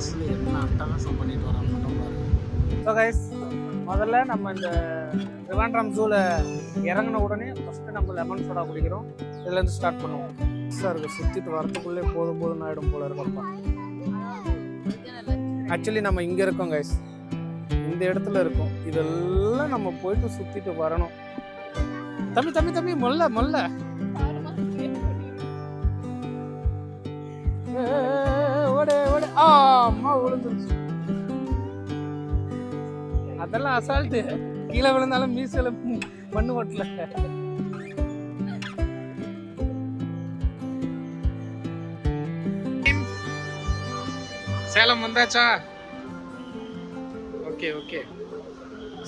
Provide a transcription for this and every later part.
பஸ்ஸில் என்ன அட்டகாசம் பண்ணிட்டு பாருங்க. ஸோ கைஸ் முதல்ல நம்ம இந்த ரிவாண்ட்ரம் ஜூவில் இறங்கின உடனே ஃபஸ்ட்டு நம்ம லெமன் சோடா குடிக்கிறோம். இதுலேருந்து ஸ்டார்ட் பண்ணுவோம். சார் இருக்கு சுற்றிட்டு வரத்துக்குள்ளே போதும் போதும் ஆகிடும் போல இருக்கப்பா ஆக்சுவலி நம்ம இங்கே இருக்கோம் கைஸ் இந்த இடத்துல இருக்கோம். இதெல்லாம் நம்ம போயிட்டு சுற்றிட்டு வரணும். தம்பி தம்பி தம்பி மொல்ல மொல்ல. ஏய், ஓடு ஓடு ஆ அம்மா விழுந்துருச்சு. அதெல்லாம் அசால்ட்டு கீழே விழுந்தாலும் மீசையில ம், மண்ணு ஓட்டல. சேலம் வந்தாச்சா? Okay okay.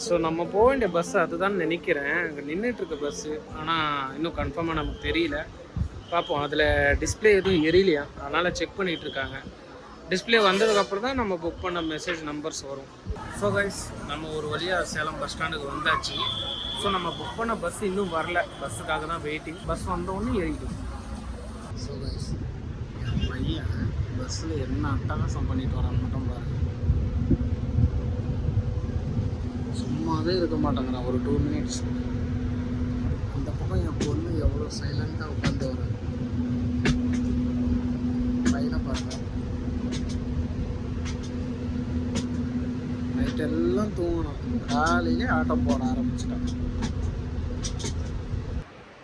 ஸோ நம்ம போக வேண்டிய பஸ் அதுதான் நினைக்கிறேன். அங்கே நின்றுட்டு இருக்க பஸ்ஸு ஆனால் இன்னும் கன்ஃபார்மாக நமக்கு தெரியல. பார்ப்போம் அதில் டிஸ்ப்ளே எதுவும் எரியலையா? அதனால் செக் பண்ணிகிட்டு இருக்காங்க. டிஸ்ப்ளே வந்ததுக்கப்புறம் தான் நம்ம புக் பண்ண மெசேஜ் நம்பர்ஸ் வரும். ஸோ கைஸ் நம்ம ஒரு வழியாக சேலம் பஸ் ஸ்டாண்டுக்கு வந்தாச்சு. ஸோ நம்ம புக் பண்ண பஸ் இன்னும் வரல. பஸ்ஸுக்காக தான் வெயிட்டிங் பஸ் வந்தோடனே ஏறிடும் ஸோ கைஸ் என் பையன் பஸ்ஸில் என்ன அட்டகாசம் பண்ணிட்டு வரான்னு மட்டும் பாருங்க சும்மாவே இருக்க மாட்டேங்கிறான். ஒரு டூ மினிட்ஸ் அந்த பக்கம் என் பொண்ணு எவ்வளோ சைலண்ட்டாக உட்காந்து வரேன் பையனை பாருங்க தான் தூங்கணும் காலையிலே ஆட்டம் போட ஆரம்பிச்சிட்டேன்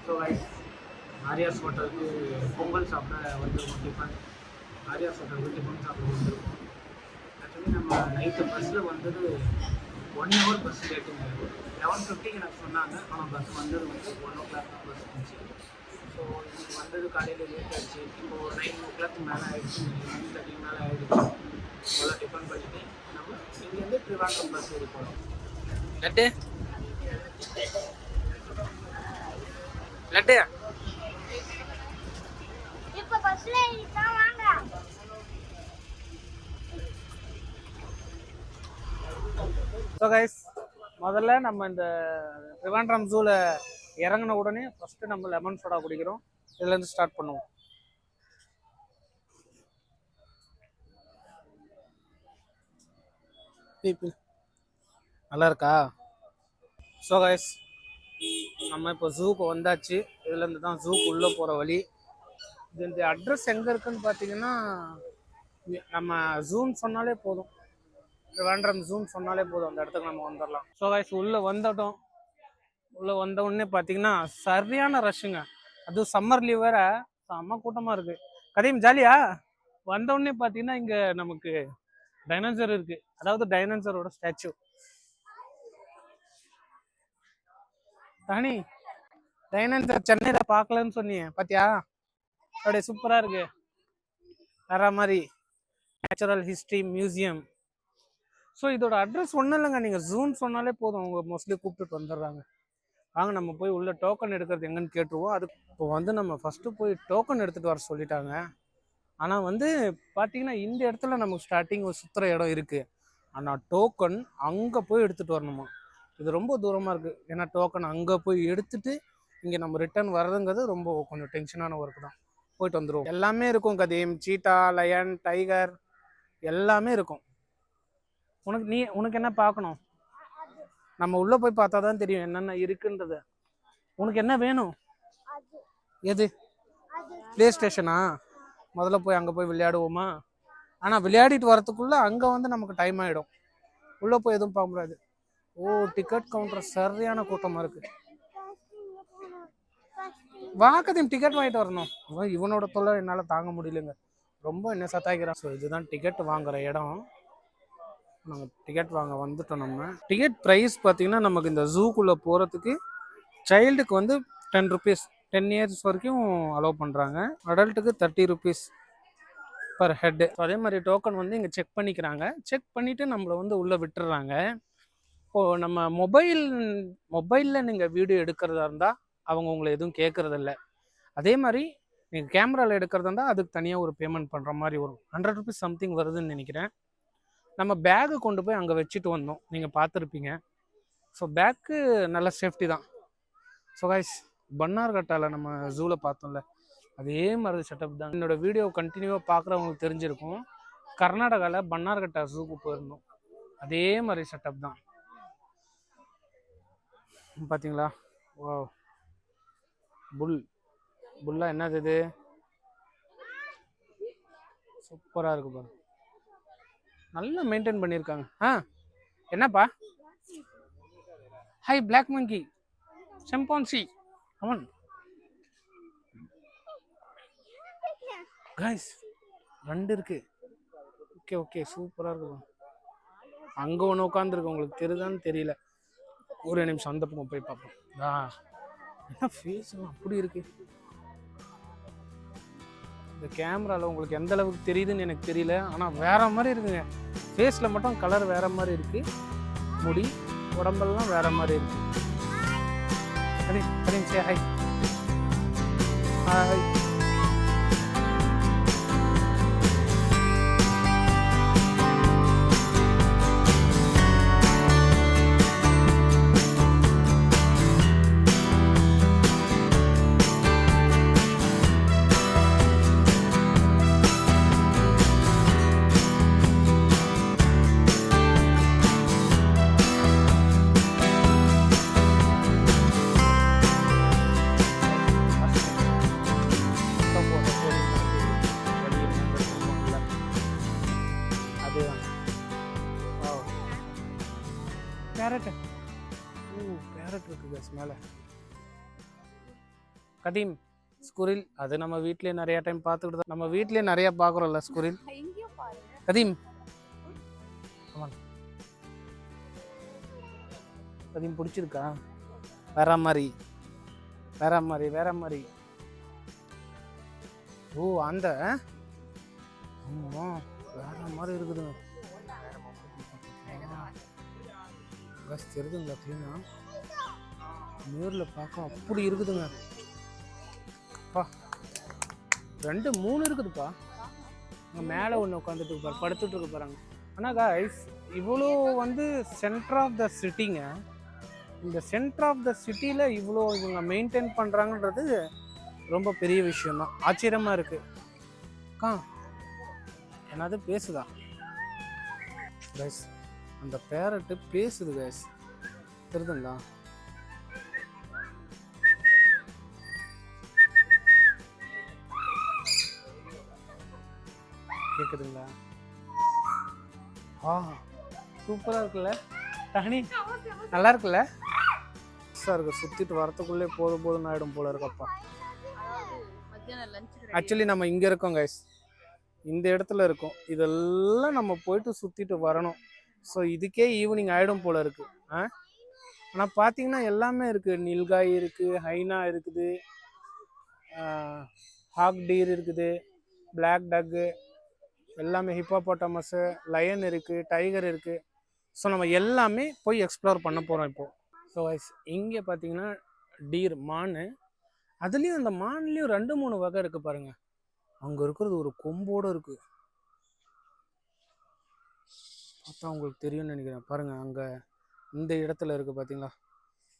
ஸோ ஐஸ் ஆரியாஸ் ஹோட்டலுக்கு பொங்கல் சாப்பிட வந்திருக்கோம் டிஃபன் ஆரியாஸ் ஹோட்டலுக்கு டிஃபன் சாப்பிட வந்துருக்கோம் ஆக்சுவலி நம்ம நைட்டு பஸ்ஸில் வந்தது ஒன் ஹவர் பஸ் லேட்டுங்க லெவன் ஃபிஃப்டிக்கு எனக்கு சொன்னாங்க. ஆனால் பஸ் வந்தது வந்து ஒன் ஓ கிளாக் தான் பஸ் இருந்துச்சு ஸோ இன்னைக்கு வந்தது காலையில் லேட் ஆகிடுச்சு இப்போ நைன் ஓ கிளாக் மேலே ஆகிடுச்சு நைன் தேர்ட்டிக்கு மேலே ஆகிடுச்சு அவ்வளோ டிஃபன் பண்ணிட்டு இங்கேருந்து ட்ரிவாண்ட்ரம் பஸ் ஏறி போகிறோம் லட்டு. லட்டு. இப்ப பஸ்ல ஏறிதான் வாங்க. ஸோ கைஸ் முதல்ல நம்ம இந்த ரிவாண்ட்ரம் ஜூவில் இறங்கின உடனே ஃபஸ்ட்டு நம்ம லெமன் சோடா குடிக்கிறோம். இதுலேருந்து ஸ்டார்ட் பண்ணுவோம். பீப்புள். நல்லா இருக்கா ஸோ கைஸ் நம்ம இப்போ ஜூக்கு வந்தாச்சு. இதுலேருந்து தான் ஜூக்கு உள்ளே போகிற வழி. இது இந்த அட்ரஸ் எங்கே இருக்குன்னு பார்த்தீங்கன்னா நம்ம ஜூன் சொன்னாலே போதும். வேண்டாம் ஜூன் சொன்னாலே போதும். அந்த இடத்துக்கு நம்ம வந்துடலாம் ஸோ கைஸ் உள்ளே வந்துட்டோம் உள்ளே வந்த உடனே பார்த்தீங்கன்னா சரியான ரஷ்ஷுங்க அதுவும் சம்மர் லீவ் வேற. செம்ம கூட்டமாக இருக்குது கதையும் ஜாலியா வந்த உடனே பார்த்தீங்கன்னா இங்கே நமக்கு டைனோசர் இருக்கு. அதாவது டைனோசரோட ஸ்டாச்சு ராணி டைனோசர் சென்னையில் பார்க்கலன்னு சொன்னீங்க பாத்தியா? அப்படியே சூப்பராக இருக்கு. வேற மாதிரி. நேச்சுரல் ஹிஸ்ட்ரி மியூசியம் ஸோ இதோட அட்ரஸ் ஒன்றும் இல்லைங்க. நீங்கள் ஜூன் சொன்னாலே போதும். அவங்க மோஸ்ட்லி கூப்பிட்டுட்டு வந்துடுறாங்க. வாங்க நம்ம போய் உள்ள டோக்கன் எடுக்கிறது எங்கன்னு கேட்டுருவோம். அது இப்போ வந்து நம்ம ஃபஸ்ட்டு போய் டோக்கன் எடுத்துகிட்டு வர சொல்லிட்டாங்க. ஆனால் வந்து பார்த்தீங்கன்னா இந்த இடத்துல நமக்கு ஸ்டார்டிங் ஒரு சுற்றுற இடம் இருக்குது ஆனால் டோக்கன் அங்கே போய் எடுத்துகிட்டு வரணுமா? இது ரொம்ப தூரமாக இருக்குது ஏன்னா டோக்கன் அங்கே போய் எடுத்துட்டு இங்கே நம்ம ரிட்டர்ன் வர்றதுங்கிறது ரொம்ப கொஞ்சம் டென்ஷனான ஒர்க் தான். போயிட்டு வந்துடுவோம் எல்லாமே இருக்கும் கதீம் சீட்டா லயன் டைகர் எல்லாமே இருக்கும். உனக்கு நீ உனக்கு என்ன பார்க்கணும்? நம்ம உள்ள போய் பார்த்தா தான் தெரியும் என்னென்ன இருக்குன்றது. உனக்கு என்ன வேணும்? எது? ப்ளே ஸ்டேஷனா முதல்ல போய் அங்கே போய் விளையாடுவோமா? ஆனால் விளையாடிட்டு வரத்துக்குள்ளே அங்கே வந்து நமக்கு டைம் ஆகிடும் உள்ளே போய் எதுவும் பார்க்க முடியாது. ஓ டிக்கெட் கவுண்டர் சரியான கூட்டமாக இருக்குது வாக்கத்தையும் டிக்கெட் வாங்கிட்டு வரணும். இவனோட தொல்லை என்னால் தாங்க முடியலங்க. ரொம்ப என்ன சத்தாய்க்கிறான். ஸோ இதுதான் டிக்கெட் வாங்குற இடம். நாங்கள் டிக்கெட் வாங்க வந்துட்டோம் நம்ம. டிக்கெட் ப்ரைஸ் பார்த்தீங்கன்னா நமக்கு இந்த ஜூக்குள்ளே போகிறதுக்கு சைல்டுக்கு வந்து டென் ருபீஸ் டென் இயர்ஸ் வரைக்கும் அலோவ் பண்ணுறாங்க அடல்ட்டுக்கு thirty rupees per head so அதே மாதிரி டோக்கன் வந்து இங்கே செக் பண்ணிக்கிறாங்க. செக் பண்ணிவிட்டு நம்மளை வந்து உள்ளே விட்டுறாங்க. இப்போது நம்ம மொபைல் மொபைலில் நீங்கள் வீடியோ எடுக்கிறதா இருந்தால் அவங்க உங்களை எதுவும் கேட்குறதில்ல அதே மாதிரி நீங்கள் கேமராவில் எடுக்கிறதா இருந்தால் அதுக்கு தனியாக ஒரு பேமெண்ட் பண்ணுற மாதிரி வரும் ஹண்ட்ரட் ருபீஸ் சம்திங் வருதுன்னு நினைக்கிறேன். நம்ம பேக்கு கொண்டு போய் அங்கே வச்சுட்டு வந்தோம். நீங்கள் பார்த்துருப்பீங்க. ஸோ பேக்கு நல்ல சேஃப்டி தான். ஸோ கைஸ் பன்னார்கட்டாவில் நம்ம ஜூவில் பார்த்தோம்ல. அதே மாதிரி செட்டப் தான். என்னோட வீடியோ கண்டினியூவாக பார்க்குறவங்களுக்கு தெரிஞ்சிருக்கும். கர்நாடகாவில் பன்னார்கட்டா ஜூக்கு போயிருந்தோம். அதே மாதிரி செட்டப் தான். பார்த்தீங்களா ஓ புல் புல்லா என்னது இது? சூப்பராக இருக்கு பாரு நல்லா மெயின்டைன் பண்ணியிருக்காங்க ஆ என்னப்பா? Hi black monkey chimpanzee come on guys ரெண்டு இருக்கு. ஓகே ஓகே சூப்பராக இருக்கு அங்கே ஒன்று உட்காந்துருக்கு உங்களுக்கு தெரியுதான்னு தெரியல. ஒரு நிமிஷம் அந்த பக்கம் போய் பார்ப்போம். ஆ. என்ன ஃபேஸ் அப்படி இருக்கு? இந்த கேமராவில் உங்களுக்கு எந்த அளவுக்கு தெரியுதுன்னு எனக்கு தெரியல. ஆனால் வேற மாதிரி இருக்குங்க. ஃபேஸில் மட்டும் கலர் வேற மாதிரி இருக்கு. முடி உடம்பெல்லாம் வேற மாதிரி இருக்கு சரி சரி சரி ஹாய் ஹாய் சுத்தம் கதீம் ஸ்குரில் அது நம்ம வீட்லயே நிறைய டைம் பார்த்துக்கிட்டு தான் நம்ம வீட்லயே நிறைய பார்க்குறோம்ல ஸ்குரில். கதீம் on. கதீம் பிடிச்சிருக்கா? வேற மாதிரி. வேற மாதிரி வேற மாதிரி. ஓ அந்த. வேற மாதிரி இருக்குதுங்க பஸ் தெரியுதுங்களா க்ளீனா நேரில் பார்க்க அப்படி இருக்குதுங்க. பா. ரெண்டு மூணு இருக்குதுப்பா. அங்கே மேலே ஒன்று உட்காந்துட்டு பாரு படுத்துட்டு இருக்க பாருங்க ஆனால் காய்ஸ் இவ்வளோ வந்து சென்டர் ஆஃப் த சிட்டிங்க இந்த சென்டர் ஆஃப் த சிட்டியில் இவ்வளோ இவங்க மெயின்டைன் பண்ணுறாங்கன்றது ரொம்ப பெரிய விஷயந்தான் ஆச்சரியமாக இருக்குது அக்கா என்னது பேசுதா? கைஸ் அந்த பேரட்டு பேசுது கைஸ் தெரியுதுங்களா இருக்குதுங்களா ஆ சூப்பராக இருக்குல்ல? தனி நல்லா இருக்குல்ல? சார் இருக்கு. சுத்திட்டு வரத்துக்குள்ளே போதும் போதும் ஆயிடும் போல இருக்கப்பா ஆக்சுவலி நம்ம இங்க இருக்கோம் கைஸ் இந்த இடத்துல இருக்கோம். இதெல்லாம் நம்ம போயிட்டு சுத்திட்டு வரணும். ஸோ இதுக்கே ஈவினிங் ஆயிடும் போல இருக்கு. ஆ? ஆனால் பார்த்தீங்கன்னா எல்லாமே இருக்கு. நில்காய் இருக்கு ஹைனா இருக்குது. ஹாக் டீர் இருக்குது பிளாக் டக்கு எல்லாமே ஹிப்போபோட்டமஸு லயன் இருக்குது டைகர் இருக்குது ஸோ நம்ம எல்லாமே போய் எக்ஸ்ப்ளோர் பண்ண போகிறோம் இப்போது ஸோ இங்கே பார்த்தீங்கன்னா டீர் மான். அதுலேயும் அந்த மான்லேயும் ரெண்டு மூணு வகை இருக்குது பாருங்கள் அங்கே இருக்கிறது ஒரு கொம்போடு இருக்குது பார்த்தா உங்களுக்கு தெரியும்னு நினைக்கிறேன். பாருங்கள் அங்கே இந்த இடத்துல இருக்குது பார்த்தீங்களா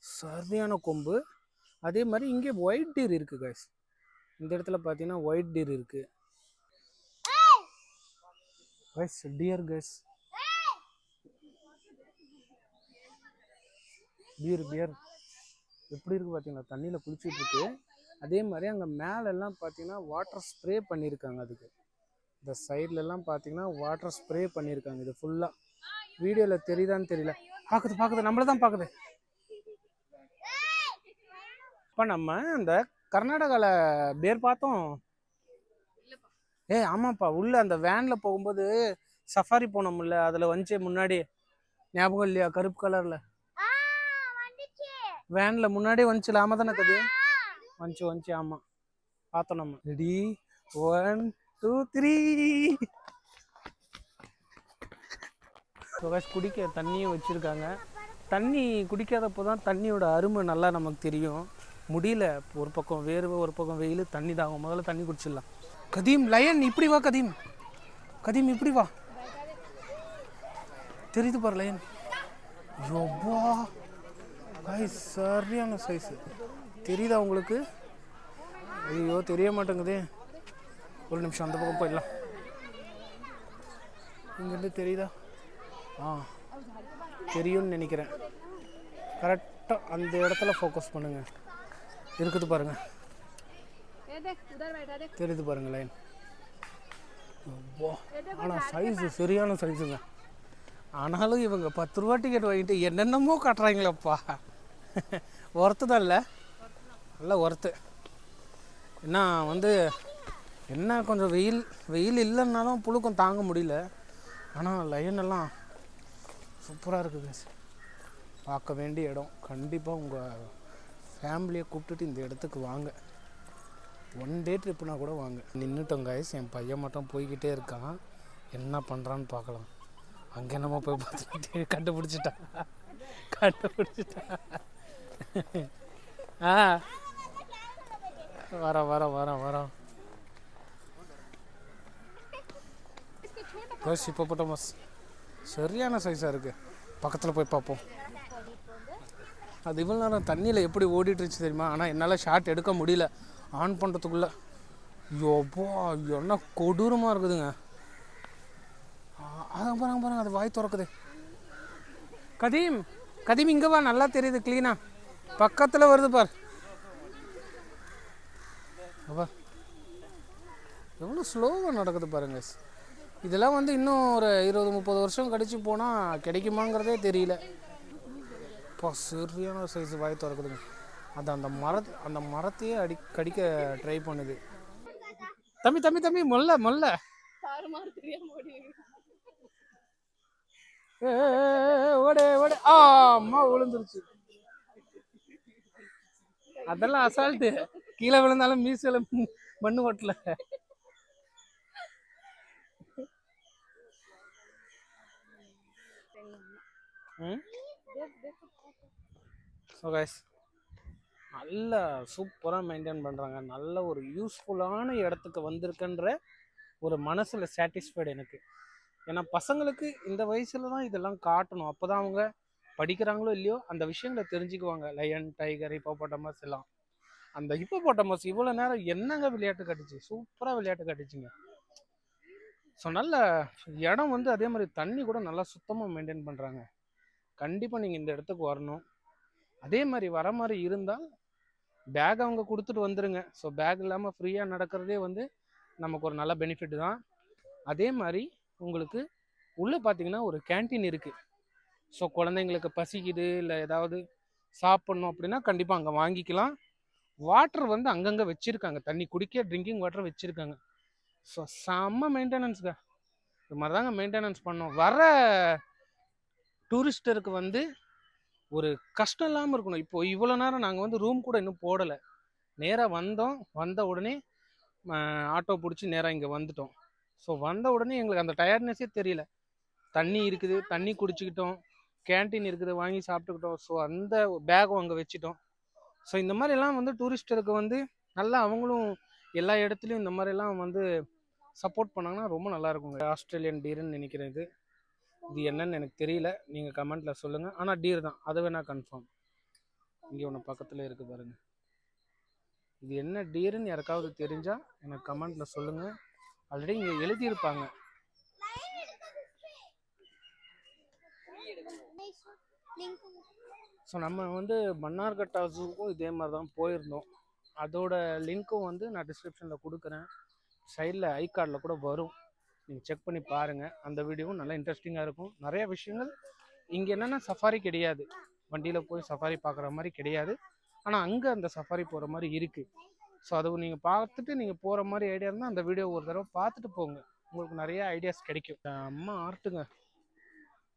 சரியான கொம்பு. அதே மாதிரி இங்கே ஒயிட் டீர் இருக்குது காய்ஸ் இந்த இடத்துல பார்த்தீங்கன்னா ஒயிட் டீர் இருக்குது guys deer guys. Bear bear எப்படி இருக்கு பார்த்தீங்களா தண்ணியில் குளிச்சுட்டு இருக்கு. அதே மாதிரி அங்கே மேலெல்லாம் பார்த்தீங்கன்னா வாட்டர் ஸ்ப்ரே பண்ணியிருக்காங்க அதுக்கு. இந்த சைட்லலாம் பார்த்தீங்கன்னா வாட்டர் ஸ்ப்ரே பண்ணியிருக்காங்க இது ஃபுல்லாக வீடியோவில் தெரியுதான்னு தெரியல. பார்க்குது பார்க்குது நம்மள தான் பார்க்குது இப்போ நம்ம அந்த கர்நாடகாவில் பேர் பார்த்தோம். ஏய் ஆமாப்பா. உள்ள அந்த வேனில் போகும்போது சஃபாரி போனோம்ல அதில் வந்துச்சு முன்னாடி. ஞாபகம் இல்லையா? கருப்பு கலரில் ஆ வந்துச்சு. வேனில் முன்னாடியே வந்துச்சுல ஆமாம் தானே கது? வந்துச்சு வந்துச்சு ஆமாம் பார்த்தோம் நம்ம. ரெடி. ஒன் டூ த்ரீ குடிக்க தண்ணியும் வச்சுருக்காங்க. தண்ணி குடிக்காதப்போ தான் தண்ணியோட அருமை நல்லா நமக்கு தெரியும். முடியல. ஒரு பக்கம் வேர்வை ஒரு பக்கம் வெயில் தண்ணி தாகும் முதல்ல தண்ணி குடிச்சிடலாம். கதீம் லயன் இப்படி வா கதீம். கதீம் இப்படி வா. தெரியுது பாரு லயன் எவ்வா காய் சரியான சைஸு தெரியுதா உங்களுக்கு? ஐயோ தெரிய மாட்டேங்குதே. ஒரு நிமிஷம் அந்த பக்கம் போயிடலாம். இங்கேருந்து தெரியுதா? ஆ தெரியும்னு நினைக்கிறேன். கரெக்டாக அந்த இடத்துல ஃபோக்கஸ் பண்ணுங்கள் இருக்குது பாருங்கள் தெரியுது பாருங்க லைன் ஆனால் சைஸு சரியான சைஸுங்க ஆனாலும் இவங்க பத்து ரூபா டிக்கெட் வாங்கிட்டு என்னென்னமோ காட்டுறாங்களேப்பா. ஒர்த்து தான் இல்லை. நல்லா ஒர்த்து என்ன வந்து என்ன கொஞ்சம் வெயில் வெயில் இல்லைன்னாலும் புழுக்கம் தாங்க முடியல. ஆனால் லைன் எல்லாம் சூப்பராக இருக்குது பார்க்க வேண்டிய இடம். கண்டிப்பாக உங்கள் ஃபேமிலியை கூப்பிட்டுட்டு இந்த இடத்துக்கு வாங்க. ஒன் டே ட்ரிப்புனா கூட வாங்க. நின்றுட்டோம் காய்ஸ் என் பையன் மட்டும் போய்கிட்டே இருக்கான். என்ன பண்ணுறான்னு பார்க்கலாம். அங்கே நம்ம போய் பார்த்துட்டு கண்டுபிடிச்சிட்டான். கண்டுபிடிச்சிட்டான். ஆ. வரோம் வரோம் வரோம் வரோம். பஸ் இப்போ போட்டோம் சரியான சைஸாக இருக்குது பக்கத்தில் போய் பார்ப்போம். அது இவ்வளோ நேரம் தண்ணியில் எப்படி ஓடிட்டுருச்சு தெரியுமா? ஆனால் என்னால் ஷாட் எடுக்க முடியல. ஆன் பண்ணுறதுக்குள்ளே எவ்வளோ என்ன கொடூரமாக இருக்குதுங்க. ஆ, அதான் பாருங்க பாருங்க அது வாய் திறக்குது. கதீம் கதீம் இங்கே வா நல்லா தெரியுது க்ளீனாக பக்கத்தில் வருது பார். அப்பா எவ்வளோ ஸ்லோவாக நடக்குது பாருங்க. இதெல்லாம் வந்து இன்னும் ஒரு இருபது முப்பது வருஷம் கழிச்சு போனால் கிடைக்குமாங்கிறதே தெரியல. அப்பா சரியான சைஸ் வாய் திறக்குதுங்க. அது அந்த மரத் அந்த மரத்தையே அடி கடிக்க ட்ரை பண்ணுது. தம்பி தம்பி தம்பி மொல்ல மொல்ல. ஓடே ஓடே. ஏ, ஆ அம்மா விழுந்துருச்சு. அதெல்லாம் அசால்ட்டு கீழே விழுந்தாலும் மீசையில மண்ணு ஓட்டல ஸோ கைஸ் நல்ல சூப்பராக மெயின்டைன் பண்ணுறாங்க நல்ல ஒரு யூஸ்ஃபுல்லான இடத்துக்கு வந்திருக்குன்ற ஒரு மனசில் சாட்டிஸ்ஃபைடு எனக்கு. ஏன்னா பசங்களுக்கு இந்த வயசில் தான் இதெல்லாம் காட்டணும். அப்போ தான் அவங்க படிக்கிறாங்களோ இல்லையோ அந்த விஷயங்களை தெரிஞ்சுக்குவாங்க. லயன் டைகர் ஹிப்போபோட்டமஸ் எல்லாம். அந்த ஹிப்போபோட்டமஸ் இவ்வளோ நேரம் என்னங்க விளையாட்டு காட்டுச்சு? சூப்பராக விளையாட்டு கட்டுச்சுங்க. ஸோ நல்ல இடம் வந்து அதே மாதிரி தண்ணி கூட நல்லா சுத்தமாக மெயின்டைன் பண்ணுறாங்க கண்டிப்பாக நீங்கள் இந்த இடத்துக்கு வரணும். அதே மாதிரி வர மாதிரி இருந்தால் பேக் அவங்க கொடுத்துட்டு வந்துருங்க. ஸோ பேக் இல்லாமல் ஃப்ரீயாக நடக்கிறதே வந்து நமக்கு ஒரு நல்ல பெனிஃபிட் தான். அதே மாதிரி உங்களுக்கு உள்ளே பார்த்தீங்கன்னா ஒரு கேண்டீன் இருக்குது ஸோ குழந்தைங்களுக்கு பசிக்குது இல்லை ஏதாவது சாப்பிட்ணும் அப்படின்னா கண்டிப்பாக அங்கே வாங்கிக்கலாம். வாட்டர் வந்து அங்கங்கே வச்சுருக்காங்க. தண்ணி குடிக்க ட்ரிங்கிங் வாட்டர் வச்சுருக்காங்க. ஸோ செம்ம மெயின்டெனன்ஸுங்க இது மாதிரி தாங்க மெயின்டெனன்ஸ் பண்ணோம் வர டூரிஸ்டருக்கு வந்து ஒரு கஷ்டம் இல்லாமல் இருக்கணும். இப்போ இவ்வளோ நேரம் நாங்கள் வந்து ரூம் கூட இன்னும் போடலை. நேராக வந்தோம். வந்த உடனே ஆட்டோ பிடிச்சி நேராக இங்கே வந்துட்டோம். ஸோ வந்த உடனே எங்களுக்கு அந்த டயர்ட்னஸே தெரியல. தண்ணி இருக்குது. தண்ணி குடிச்சிக்கிட்டோம். கேண்டீன் இருக்குது. வாங்கி சாப்பிட்டுக்கிட்டோம். ஸோ அந்த பேகும் அங்கே வச்சுட்டோம். ஸோ இந்த மாதிரிலாம் வந்து டூரிஸ்டருக்கு வந்து நல்லா அவங்களும் எல்லா இடத்துலையும் இந்த மாதிரிலாம் வந்து சப்போர்ட் பண்ணாங்கன்னா ரொம்ப நல்லா இருக்குங்க. ஆஸ்திரேலியன் டீர்னு நினைக்கிறேன் இது இது என்னன்னு எனக்கு தெரியல. நீங்கள் கமெண்ட்டில் சொல்லுங்கள் ஆனால் டீர் தான். அதை வேணால் கன்ஃபார்ம் இங்கே ஒன்று பக்கத்தில் இருக்குது பாருங்கள் இது என்ன டீருன்னு யாருக்காவது தெரிஞ்சால் எனக்கு கமெண்ட்டில் சொல்லுங்கள் ஆல்ரெடி இங்கே எழுதியிருப்பாங்க. ஸோ நம்ம வந்து மன்னார்கட் ஹவுஸுக்கும் இதே மாதிரி தான் போயிருந்தோம். அதோட லிங்க்கும் வந்து நான் டிஸ்கிரிப்ஷனில் கொடுக்குறேன். சைடில் ஐ கார்டில் கூட வரும். நீங்கள் செக் பண்ணி பாருங்கள் அந்த வீடியோவும் நல்லா இன்ட்ரெஸ்டிங்காக இருக்கும். நிறைய விஷயங்கள் இங்கே என்னென்னா சஃபாரி கிடையாது. வண்டியில் போய் சஃபாரி பார்க்குற மாதிரி கிடையாது. ஆனால் அங்கே அந்த சஃபாரி போகிற மாதிரி இருக்குது ஸோ அதுவும் நீங்கள் பார்த்துட்டு நீங்கள் போகிற மாதிரி ஐடியா இருந்தால் அந்த வீடியோ ஒரு தடவை பார்த்துட்டு போங்க. உங்களுக்கு நிறைய ஐடியாஸ் கிடைக்கும். அம்மா ஆர்ட்டுங்க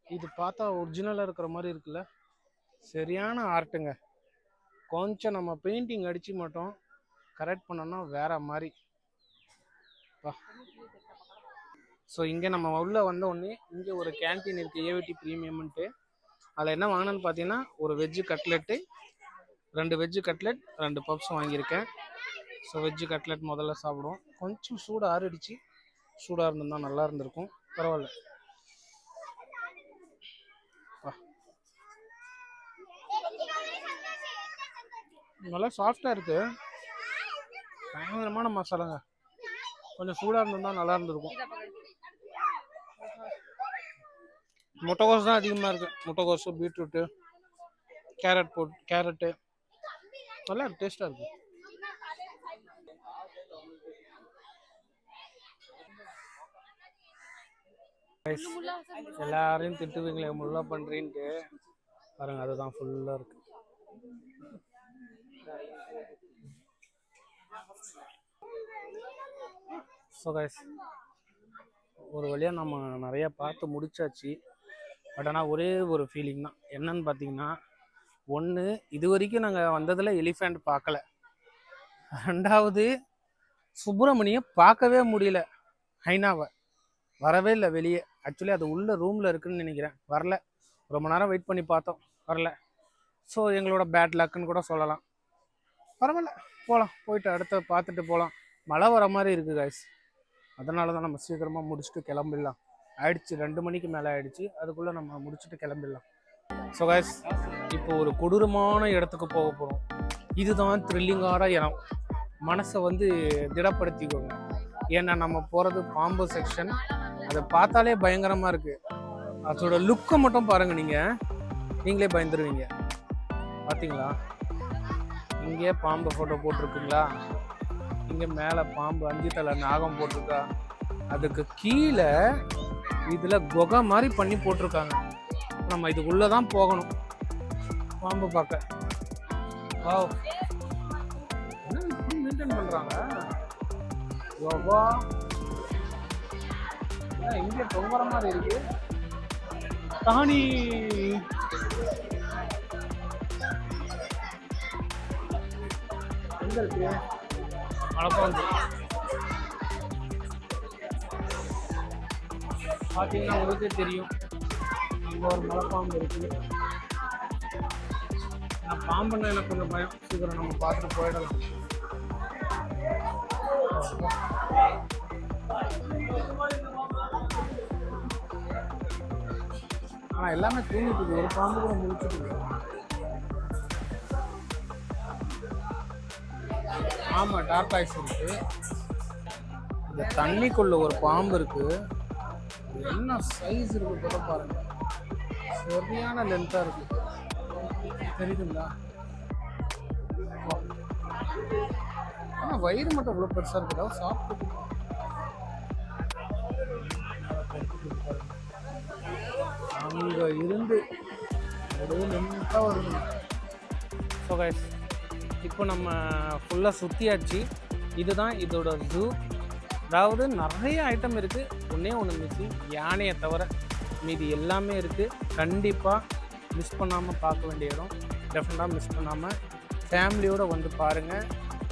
இது பார்த்தா ஒரிஜினலாக இருக்கிற மாதிரி இருக்குல்ல? சரியான ஆர்ட்டுங்க கொஞ்சம் நம்ம பெயிண்டிங் அடித்து மட்டும் கரெக்ட் பண்ணோம்னா வேற மாதிரி. வா. ஸோ இங்கே நம்ம உள்ளே வந்த உடனே இங்கே ஒரு கேண்டீன் இருக்குது ஏவிடி ப்ரீமியம்ன்ட்டு அதில் என்ன வாங்கினேன்னு பார்த்தீங்கன்னா ஒரு வெஜ்ஜு கட்லெட்டு ரெண்டு வெஜ்ஜு கட்லெட் ரெண்டு பப்ஸும் வாங்கியிருக்கேன். ஸோ வெஜ்ஜு கட்லெட் முதல்ல சாப்பிடுவோம். கொஞ்சம் சூடு ஆறிடுச்சு. சூடாக இருந்திருந்தா நல்லா இருந்திருக்கும். பரவாயில்ல. நல்லா சாஃப்டாக இருக்குது பயங்கரமான மசாலாங்க. கொஞ்சம் சூடாக இருந்திருந்தா நல்லா இருந்திருக்கும். முட்டைகோஸ் தான் அதிகமாக இருக்கு. முட்டைகோஸு பீட்ரூட்டு கேரட் போட் கேரட்டு. நல்லா டேஸ்ட்டாக இருக்கு. எல்லாரையும் திட்டுவீங்களே முல்லா பண்றீன்ட்டு. பாருங்க அதுதான் ஃபுல்லாக இருக்கு. ஸோ கைஸ் ஒரு வழியாக நம்ம நிறைய பார்த்து முடிச்சாச்சு. பட் ஆனால் ஒரே ஒரு ஃபீலிங் தான். என்னன்னு பார்த்தீங்கன்னா ஒன்று இது வரைக்கும் நாங்கள் வந்ததில் எலிஃபெண்ட் பார்க்கல ரெண்டாவது சுப்பிரமணியம் பார்க்கவே முடியல. ஹைனாவை. வரவே இல்லை வெளியே. ஆக்சுவலி அது உள்ள ரூமில் இருக்குன்னு நினைக்கிறேன். வரல. ரொம்ப நேரம் வெயிட் பண்ணி பார்த்தோம். வரல. ஸோ எங்களோட பேட் லக்குன்னு கூட சொல்லலாம். பரவாயில்ல. போகலாம் போயிட்டு அடுத்த பார்த்துட்டு போகலாம் மழை வர மாதிரி இருக்குது காய்ஸ் அதனால தான் நம்ம சீக்கிரமாக முடிச்சுட்டு கிளம்பிடலாம். ஆயிடுச்சு. ரெண்டு மணிக்கு மேலே ஆயிடுச்சு. அதுக்குள்ளே நம்ம முடிச்சுட்டு கிளம்பிடலாம். ஸோ guys இப்போ ஒரு கொடூரமான இடத்துக்கு போக போகிறோம் இதுதான் த்ரில்லிங்கான இடம். மனசை வந்து திடப்படுத்திக்கோங்க. ஏன்னா நம்ம போகிறது பாம்பு செக்ஷன் அதை பார்த்தாலே பயங்கரமாக இருக்குது அதோட லுக்கை மட்டும் பாருங்கள் நீங்கள் நீங்களே பயந்துருவீங்க. பார்த்தீங்களா இங்கே பாம்பு ஃபோட்டோ போட்டிருக்குங்களா? இங்கே மேலே பாம்பு அஞ்சு தலை நாகம் போட்டிருக்கா? அதுக்கு கீழே இதில் குகை மாதிரி பண்ணி போட்டிருக்காங்க. நம்ம இதுக்குள்ளே தான் போகணும். பாம்பு பார்க்க. வாவ். மெயின்டைன் பண்ணுறாங்க குகா இங்கே தொங்குற மாதிரி இருக்கு? தானி. எங்க இருக்கு? மலைப்பாம்பு. பார்த்தீங்கன்னா உங்களுக்கே தெரியும். அங்கே ஒரு மலைப்பாம்பு இருக்குது. நான் பாம்புன்னா எனக்கு கொஞ்சம் பயம். சீக்கிரம் நம்ம பார்த்துட்டு போயிடலாம். ஆனால் எல்லாமே தூங்கிட்டு ஒரு பாம்பு கூட முடிச்சுட்டு ஆமாம் ஆமா டார்க் இந்த தண்ணிக்குள்ளே ஒரு பாம்பு இருக்குது என்ன சைஸ் இருக்கு கூட பாருங்க. சரியான லென்த்தாக இருக்கு. தெரியுதுங்களா? ஆனால் வயிறு மட்டும் இவ்வளோ பெருசாக இருக்குதா? சாப்பிட்டு அங்கே இருந்து அப்படியே லென்த்தா வருது ஸோ கைஸ் இப்போ நம்ம ஃபுல்லாக சுற்றியாச்சு இதுதான் இதோட ஜூ அதாவது நிறைய ஐட்டம் இருக்குது ஒன்றே ஒன்று மிஸ்ஸிங் யானையை தவிர மீதி எல்லாமே இருக்குது கண்டிப்பாக மிஸ் பண்ணாமல் பார்க்க வேண்டிய இடம். டெஃபினட்டாக மிஸ் பண்ணாமல் ஃபேமிலியோடு வந்து பாருங்கள்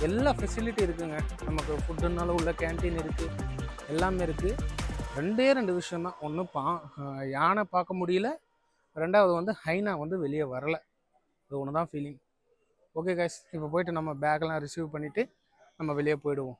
எல்லா ஃபெசிலிட்டி இருக்குங்க. நமக்கு ஃபுட்டுனாலும் உள்ள கேன்டீன் இருக்குது எல்லாமே இருக்குது ரெண்டே ரெண்டு விஷயம் தான். ஒன்று பா யானை பார்க்க முடியல. ரெண்டாவது வந்து ஹைனா வந்து வெளியே வரலை. இது ஒன்று தான் ஃபீலிங் ஓகே கைஸ் இப்போ போயிட்டு நம்ம பேக்கெல்லாம் ரிசீவ் பண்ணிவிட்டு நம்ம வெளியே போயிடுவோம்.